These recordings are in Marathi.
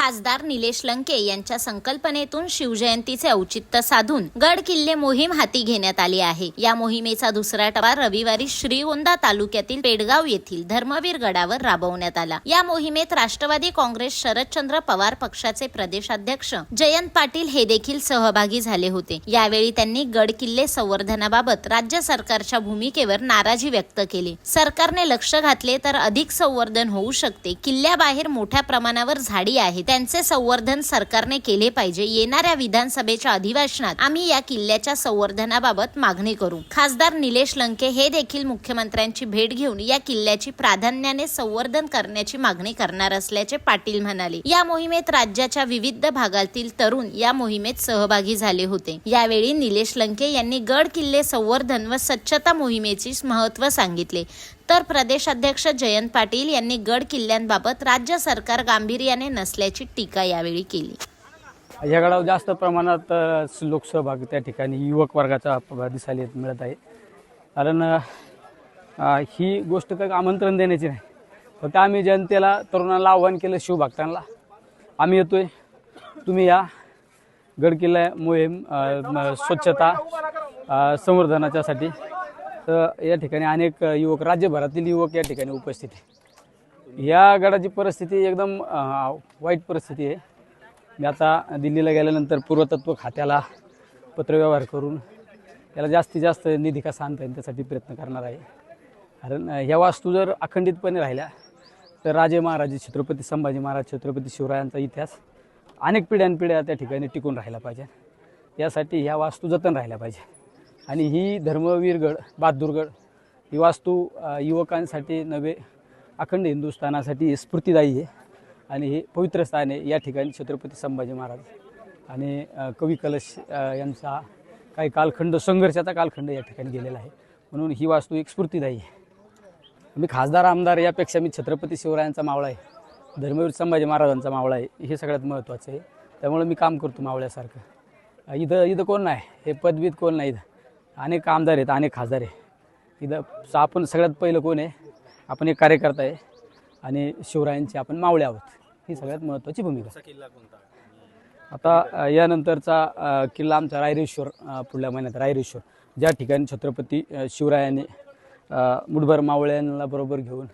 खासदार निलेश लंके यांच्या संकल्पनेतून शिवजयंतीचे औचित्य साधून गड किल्ले मोहीम हाती घेण्यात आली आहे. या मोहिमेचा दुसरा टप्पा रविवारी श्रीगोंदा तालुक्यातील पेडगाव येथील धर्मवीर गडावर राबवण्यात आला. या मोहिमेत राष्ट्रवादी काँग्रेस शरदचंद्र पवार पक्षाचे प्रदेशाध्यक्ष जयंत पाटील हे देखील सहभागी झाले होते. यावेळी त्यांनी गड किल्ले संवर्धनाबाबत राज्य सरकारच्या भूमिकेवर नाराजी व्यक्त केली. सरकारने लक्ष घातले तर अधिक संवर्धन होऊ शकते. किल्ल्याबाहेर मोठ्या प्रमाणावर झाडी आहेत. त्यांचे संवर्धन सरकारने केले पाहिजे. येणाऱ्या विधानसभेच्या अधिवेशनात आम्ही या किल्ल्याच्या संवर्धनाबाबत मागणी करू. खासदार निलेश लंके हे देखील मुख्यमंत्र्यांची भेट घेऊन या किल्ल्याची प्राधान्याने संवर्धन करण्याची मागणी करणार असल्याचे पाटील म्हणाले. या मोहिमेत राज्याच्या विविध भागातील तरुण या मोहिमेत सहभागी झाले होते. यावेळी निलेश लंके यांनी गड किल्ले संवर्धन व स्वच्छता मोहिमेचे महत्त्व सांगितले. तर प्रदेशाध्यक्ष जयंत पाटील यांनी गड किल्ल्यांबाबत राज्य सरकार गांभीर्याने नसल्याची टीका यावेळी केली. या गडावर जास्त प्रमाणात लोकसहभाग त्या ठिकाणी युवक वर्गाचा दिसायला मिळत आहे. कारण ही गोष्ट काही आमंत्रण देण्याची नाही. फक्त आम्ही जनतेला तरुणाला आव्हान केलं शिवभक्तांना. आम्ही येतोय. तुम्ही या. गडकिल्ला मोहीम स्वच्छता संवर्धनाच्यासाठी. तर या ठिकाणी अनेक युवक राज्यभरातील युवक या ठिकाणी उपस्थित आहे. या गडाची परिस्थिती एकदम वाईट परिस्थिती आहे. मी आता दिल्लीला गेल्यानंतर पुरातत्व खात्याला पत्रव्यवहार करून याला जास्तीत जास्त निधी कसा आणता येईल त्यासाठी प्रयत्न करणार आहे. कारण ह्या वास्तू जर अखंडितपणे राहिल्या तर राजे महाराजे छत्रपती संभाजी महाराज छत्रपती शिवरायांचा इतिहास अनेक पिढ्यानपिढ्या त्या ठिकाणी टिकून राहिला पाहिजे. यासाठी ह्या वास्तू जतन राहिल्या पाहिजे. आणि ही धर्मवीरगड बहादूरगड ही वास्तू युवकांसाठी नवे अखंड हिंदुस्थानासाठी स्फूर्तिदायी आहे. आणि हे पवित्र स्थान आहे या ठिकाणी छत्रपती संभाजी महाराज आणि कवी कलश यांचा काही कालखंड संघर्षाचा कालखंड या ठिकाणी गेलेला आहे. म्हणून ही वास्तू एक स्फूर्तिदायी आहे. मी खासदार आमदार यापेक्षा मी छत्रपती शिवरायांचा मावळा आहे. धर्मवीर संभाजी महाराजांचा मावळा आहे. हे सगळ्यात महत्त्वाचं आहे. त्यामुळे मी काम करतो मावळ्यासारखं. इथं इथं कोण नाही? हे पदवीत कोण नाही इथं अनेक आमदार आहेत अनेक खासदार आहे इथं आपण सगळ्यात पहिलं कोण आहे? आपण एक कार्यकर्ता आहे आणि शिवरायांचे आपण मावळे आहोत. ही सगळ्यात महत्त्वाची भूमिका. आता यानंतरचा किल्ला आमचा रायरेश्वर पुढल्या महिन्यात रायरेश्वर. ज्या ठिकाणी छत्रपती शिवरायाने मुठभर मावळ्यांना बरोबर घेऊन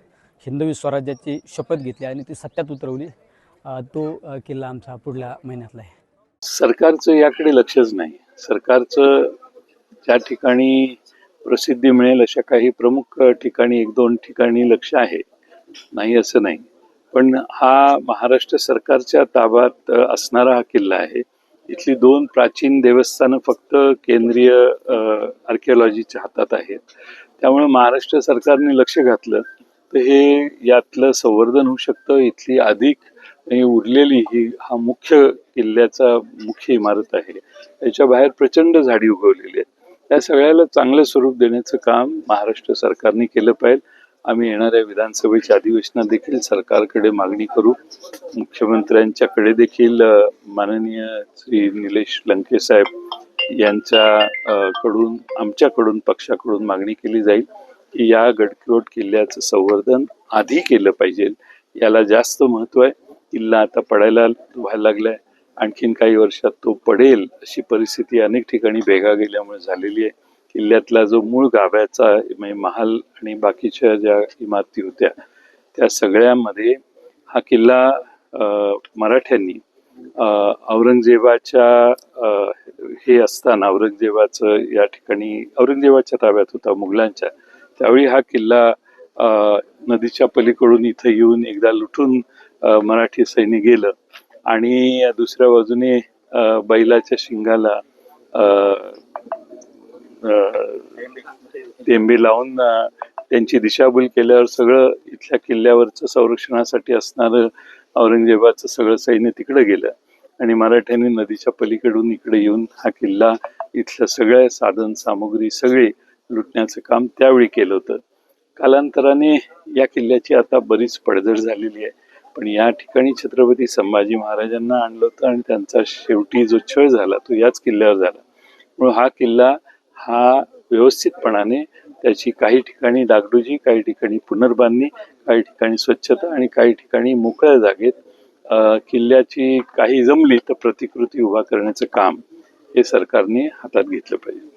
हिंदवी स्वराज्याची शपथ घेतली आणि ती सत्यात उतरवली तो किल्ला आमचा पुढल्या महिन्यातला आहे. सरकारचं याकडे लक्षच नाही. सरकारचं त्या ठिकाणी प्रसिद्धी मिळेल अशा काही प्रमुख ठिकाणी एक दोन ठिकाणी लक्ष आहे. नाही असं नाही. पण हा महाराष्ट्र सरकारच्या ताब्यात असणारा हा किल्ला आहे. इथली दोन प्राचीन देवस्थानं फक्त केंद्रीय आर्किओलॉजीच्या हातात आहेत. त्यामुळे महाराष्ट्र सरकारने लक्ष घातलं तर हे यातलं संवर्धन होऊ शकतं. इथली अधिक उरलेली ही हा मुख्य किल्ल्याचा मुख्य इमारत आहे. त्याच्या बाहेर प्रचंड झाडी उगवलेली आहेत. या सगळ्याला चांगलं स्वरूप देण्याचं काम महाराष्ट्र सरकारने केलं पाहिजे. आम्ही येणाऱ्या विधानसभेच्या अधिवेशनात देखील सरकारकडे मागणी करू. मुख्यमंत्र्यांच्याकडे देखील माननीय श्री निलेश लंके साहेब यांच्या कडून आमच्याकडून पक्षाकडून मागणी केली जाईल की या गडकिरोट किल्ल्याचं संवर्धन आधी केलं पाहिजे. याला जास्त महत्त्व आहे. किल्ला आता पडायला व्हायला लागलाय. आणखीन काही वर्षात तो पडेल अशी परिस्थिती अनेक ठिकाणी भेगा गेल्यामुळे झालेली आहे. किल्ल्यातला जो मूळ गाभ्याचा म्हणजे महाल आणि बाकीच्या ज्या इमारती होत्या त्या सगळ्यामध्ये हा किल्ला मराठ्यांनी औरंगजेबाच्या हे असताना औरंगजेबाचं या ठिकाणी औरंगजेबाच्या ताब्यात होता मुघलांच्या त्यावेळी हा किल्ला नदीच्या पलीकडून इथं येऊन एकदा लुटून मराठी सैनिक गेलं. आणि दुसऱ्या बाजूने बैलाच्या शिंगाला तेंबी लावून त्यांची दिशाभूल केल्यावर सगळं इथल्या किल्ल्यावरचं संरक्षणासाठी असणारं औरंगजेबाचं सगळं सैन्य तिकडे गेलं. आणि मराठ्यांनी नदीच्या पलीकडून इकडे येऊन हा किल्ला इथलं सगळ्या साधन सामुग्री सगळी लुटण्याचं काम त्यावेळी केलं होतं. कालांतराने या किल्ल्याची आता बरीच पडझड झालेली आहे. पण या ठिकाणी छत्रपती संभाजी महाराजांना आणलं होतं आणि त्यांचा शेवटी जो छळ झाला तो याच किल्ल्यावर झाला. म्हणून हा किल्ला हा व्यवस्थितपणाने त्याची काही ठिकाणी डागडुजी काही ठिकाणी पुनर्बांधणी काही ठिकाणी स्वच्छता आणि काही ठिकाणी मोकळ्या जागेत किल्ल्याची काही जमली तर प्रतिकृती उभा करण्याचं काम हे सरकारने हातात घेतलं पाहिजे.